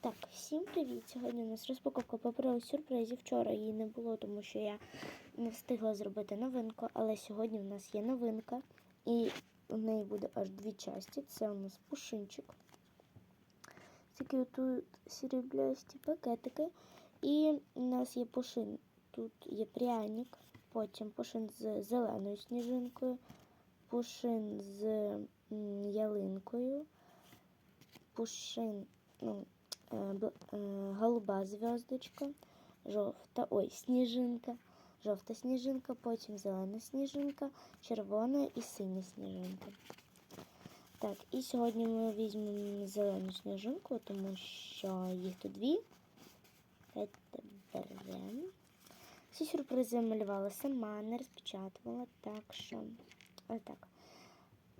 Так, всім привіт! Сьогодні у нас розпаковка паперових сюрпризів. Вчора її не було, тому що я не встигла зробити новинку, але сьогодні в нас є новинка, і у неї буде аж дві часті. Це у нас пушинчик. Такі тут сріблясті пакетики. І у нас є пушин. Тут є пряник, потім пушин з зеленою сніжинкою, пушин з ялинкою, пушин, ну, голуба зв'язочка, жовта, ой, сніжинка, жовта сніжинка, потім зелена сніжинка, червона і синя сніжинка. Так, і сьогодні ми візьмемо зелену сніжинку, тому що їх тут дві. Давайте беремо. Всі сюрпризи малювала сама, не розпечатувала, так що отак.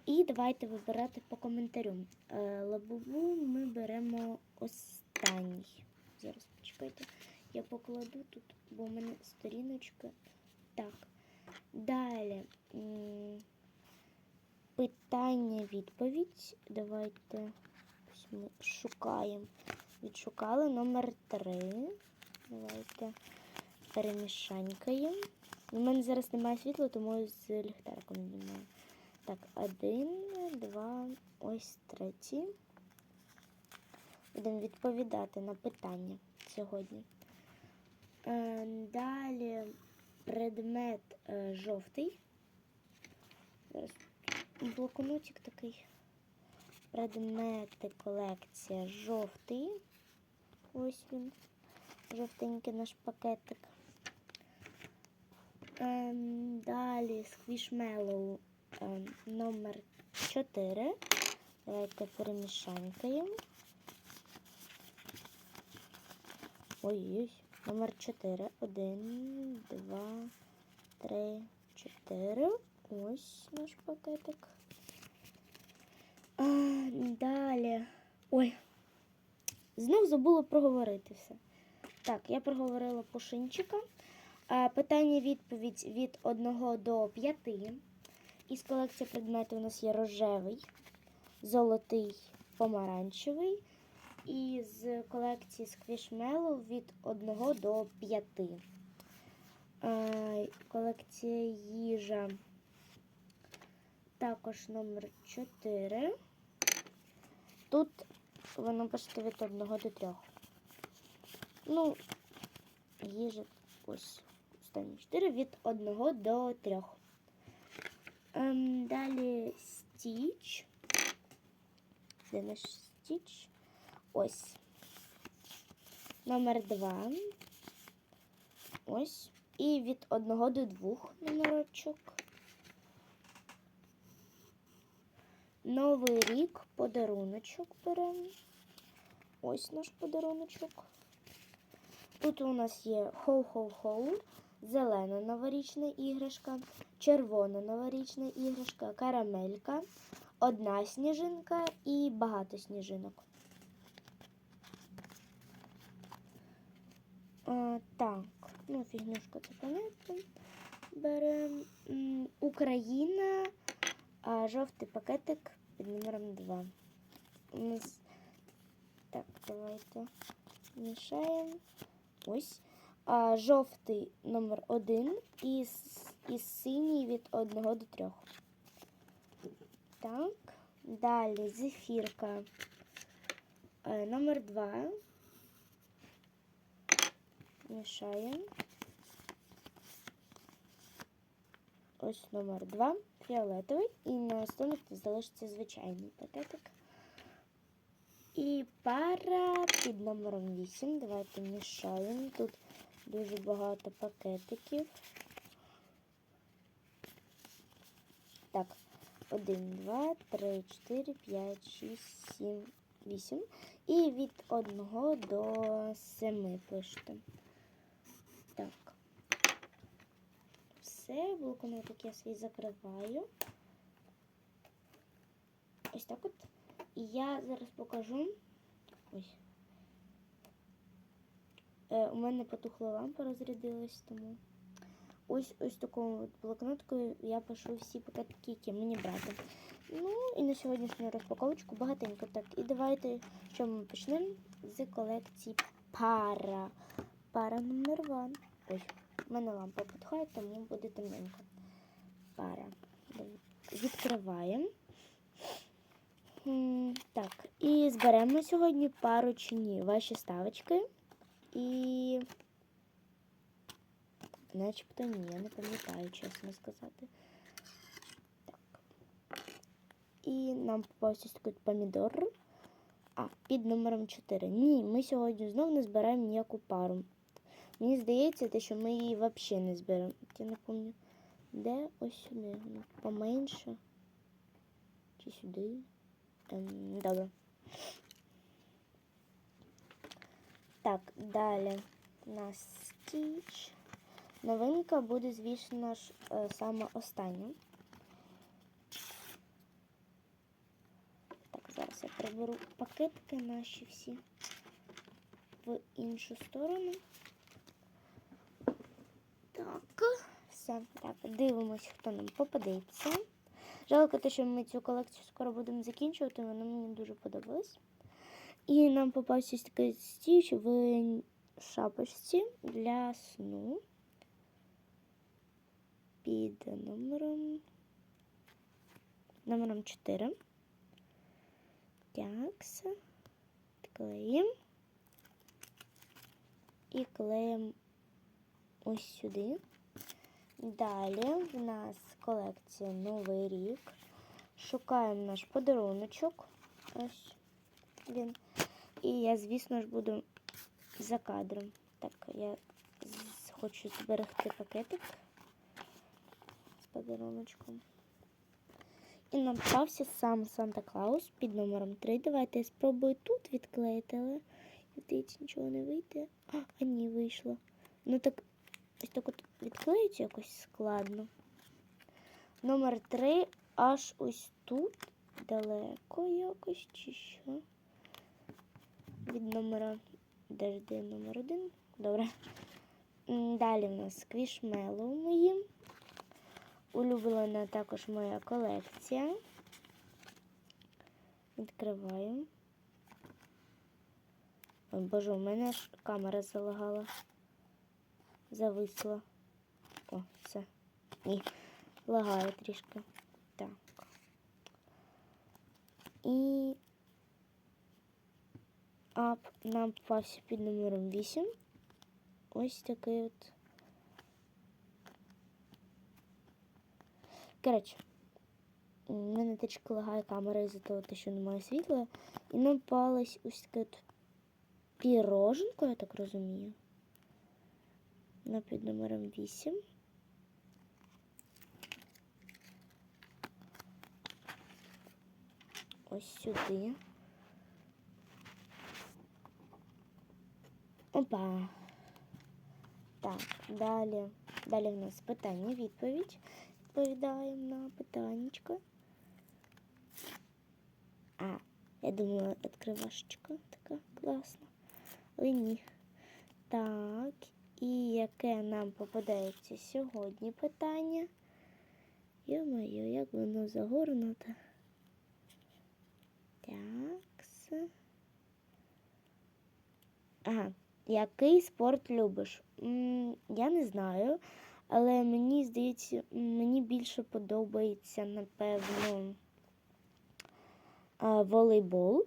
І давайте вибирати по коментарю. Е, ми беремо останній. Зараз почекайте. Я покладу тут, бо у мене сторіночка. Так. Далі. Питання, відповідь. Давайте ми шукаємо. Відшукали номер 3. Давайте перемішанькаємо. У мене зараз немає світла, тому з ліхтариком знімаю. Так, один, два, ось третій. Будемо відповідати на питання сьогодні. Е, Далі предмет е, жовтий. Зараз блокнотик такий. Предмети колекція жовтий. Ось він. Жовтенький наш пакетик. Ем, далі сквішмелоу ем, номер 4. Давайте перемішанькаємо. Ой-ой, номер 4. 1, 2, 3, 4. Ось наш пакетик. А, далі. Ой. Знов забула проговорити все. Так, я проговорила пушинчика. Питання відповідь від 1 до 5. Із колекції предметів у нас є рожевий, золотий, помаранчевий. І з колекції сквішмелу від 1 до 5. Колекція їжа також номер 4. Тут воно бачите від 1 до 3. Ну, їжа ось останні 4 від 1 до 3. Ем, далі стіч. Де наш стіч? Ось. Номер 2. Ось. І від 1 до 2 номерочок. Новий рік подаруночок беремо. Ось наш подаруночок. Тут у нас є хоу-хоу-хоу, зелена новорічна іграшка, червона новорічна іграшка, карамелька, одна сніжинка і багато сніжинок. А, так, ну фігнюшка це понятно. Беремо Україна, а жовтий пакетик під номером 2. У нас так, давайте мішаємо. Ось. А, жовтий номер 1 і, і синій від 1 до 3. Так. Далі зефірка е, номер 2. Мішаємо. Ось номер 2, фіолетовий. І на останок залишиться звичайний пакетик. І пара під номером 8. Давайте мішаємо. Тут дуже багато пакетиків. Так, 1, 2, 3, 4, 5, 6, 7, 8. І від 1 до 7 пишете. Так. Все, блокнотик я свій закриваю. Ось так от. І я зараз покажу. Ось. Е, у мене потухла лампа, розрядилась, тому. Ось ось такою от блокноткою я пишу всі пакетики, які мені брати. Ну і на сьогоднішню розпаковочку багатенько. Так, і давайте, що ми почнемо з колекції пара. Пара номер один. Ой, в мене лампа підходить, тому буде темненько. Пара. Відкриваємо. Так, і зберемо сьогодні пару чи ні. Ваші ставочки. І. Начебто ні, я не пам'ятаю, чесно сказати. Так. І нам попався такий помідор. А, під номером 4. Ні, ми сьогодні знову не збираємо ніяку пару. Мені здається, те, що ми її взагалі не зберемо. Я не пам'ятаю. Де ось сюди? Ну, поменше. Чи сюди? Ем, добре. Так, далі у нас стіч. Новинка буде, звісно ж, е, саме остання. Так, зараз я приберу пакетики наші всі в іншу сторону. Так, все. Так, дивимось, хто нам попадеться. Жалко те, що ми цю колекцію скоро будемо закінчувати, вона мені дуже подобалась. І нам попався такий стіч в шапочці для сну під номером номером 4. Такс. Клеїмо. І клеїмо ось сюди. Далі в нас колекція Новий рік. Шукаємо наш подаруночок. Ось він. І я, звісно ж, буду за кадром. Так, я хочу зберегти пакетик з подаруночком. І нам сам Санта Клаус під номером 3. Давайте я спробую тут відклеїти, але здається, нічого не вийде. А, а ні, вийшло. Ну так ось так от відклеїти якось складно. Номер 3 аж ось тут далеко якось чи що. Від номера. Де номер один? Добре. Далі в нас сквішмелоу мої. Улюблена також моя колекція. Відкриваю. Ой, боже, у мене ж камера залагала. Зависла. О, все. Ні. Лагає трішки. Так. І ап нам попався під номером 8. Ось такий от. Коротше, у мене трішки лагає камера із-за того, що немає світла. І нам попалась ось таке от піроженко, я так розумію. На під номером 8. Ось сюди. Опа. Так, далі. Далі в нас питання, відповідь. Відповідаємо на питаннячко. А, я думала, відкривашечка така класна. Але ні. Так, і яке нам попадається сьогодні питання? Йо-моє, як воно загорнуто. Такс. Ага. Який спорт любиш? Я не знаю, але мені здається, мені більше подобається, напевно, волейбол.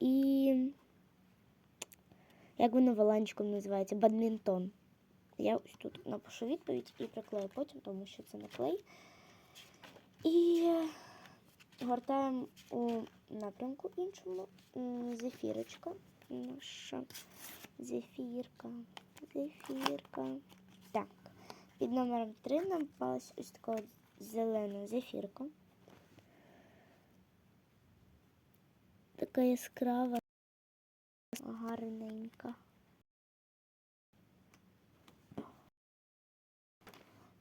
І як воно валанчиком називається? Бадмінтон. Я ось тут напишу відповідь і приклею потім, тому що це не клей. І гортаємо у напрямку іншому. Зефірочка. Наша зефірка. Зефірка. Так. Під номером 3 нам попалась ось така зелена зефірка. Така яскрава, гарненька.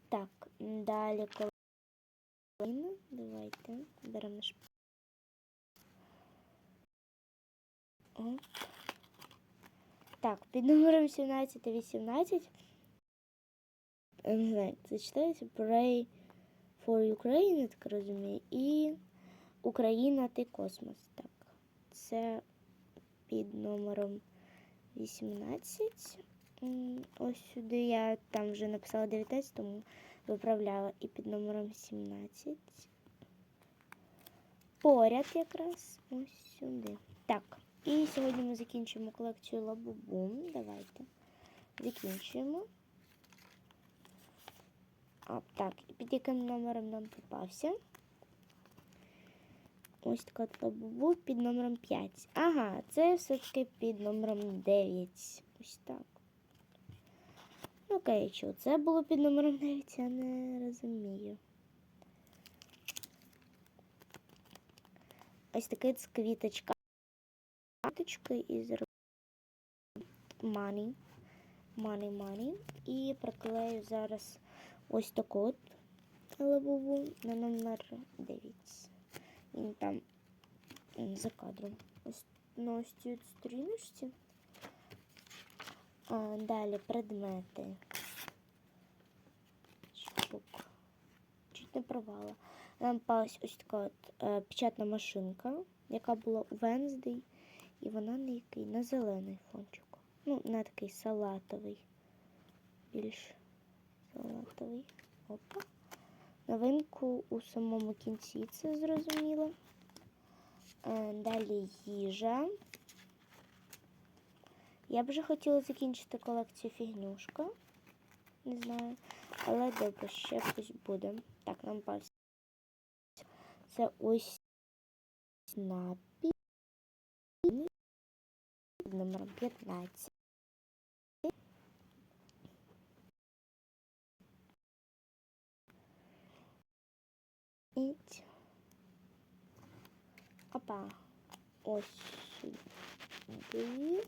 Так, далі коліна. Давайте беремо. Оп. Так, під номером 17 і 18. Я Не знаю, це читається. Pray for Ukraine, я так розумію. І Україна ти космос. Так. Це під номером 18. Ось сюди я там вже написала 19, тому виправляла і під номером 17. Поряд якраз ось сюди. Так. І сьогодні ми закінчимо колекцію Лабубум. Давайте. Закінчуємо. А, так, під яким номером нам попався? Ось така лабубу під номером 5. Ага, це все-таки під номером 9. Ось так. Ну, окей, що це було під номером 9, я не розумію. Ось такий з квіточка. Квіточки із money. Money, money. І приклею зараз ось таку от лабубу на номер 9. Він там за кадром. Ось на ось цій далі предмети. Чпок. Чуть не провала. Нам палась ось така от е, печатна машинка, яка була у Венздей. І вона на який? На зелений фончик. Ну, на такий салатовий. Більш салатовий. Опа. Новинку у самому кінці, це зрозуміло. Е, Далі їжа. Я б вже хотіла закінчити колекцію фігнюшка. Не знаю. Але добре, ще щось буде. Так, нам пас. Це ось напій. Під номером 15. І Опа. Ось сюди.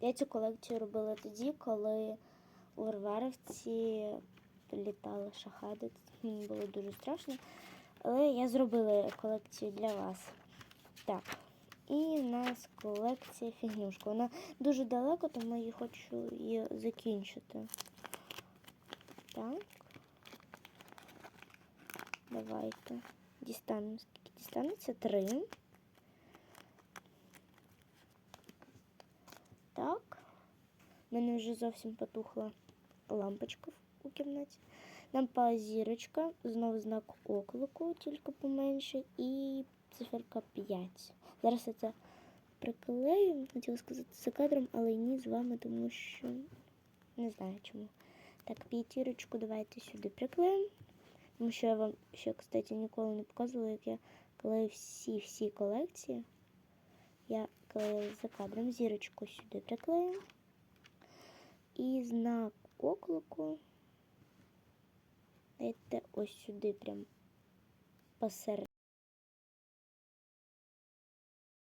Я цю колекцію робила тоді, коли у Варварівці літали шахади. Мені було дуже страшно. Але я зробила колекцію для вас. Так. І в нас колекція фігнюшка. Вона дуже далеко, тому я хочу її закінчити. Так. Давайте. Дістанемо. Дістанеться? Три. Так. У мене вже зовсім потухла лампочка у кімнаті. Нам пала зірочка, знову знак оклику, тільки поменше, і циферка 5. Зараз я це приклею, хотіла сказати за кадром, але ні з вами, тому що не знаю чому. Так, п'ятірочку давайте сюди приклеїмо. Тому що я вам ще, кстати, ніколи не показувала, як я клею всі-всі колекції. Я клею за кадром зірочку сюди приклею. І знак оклику. Дайте ось сюди прям посеред.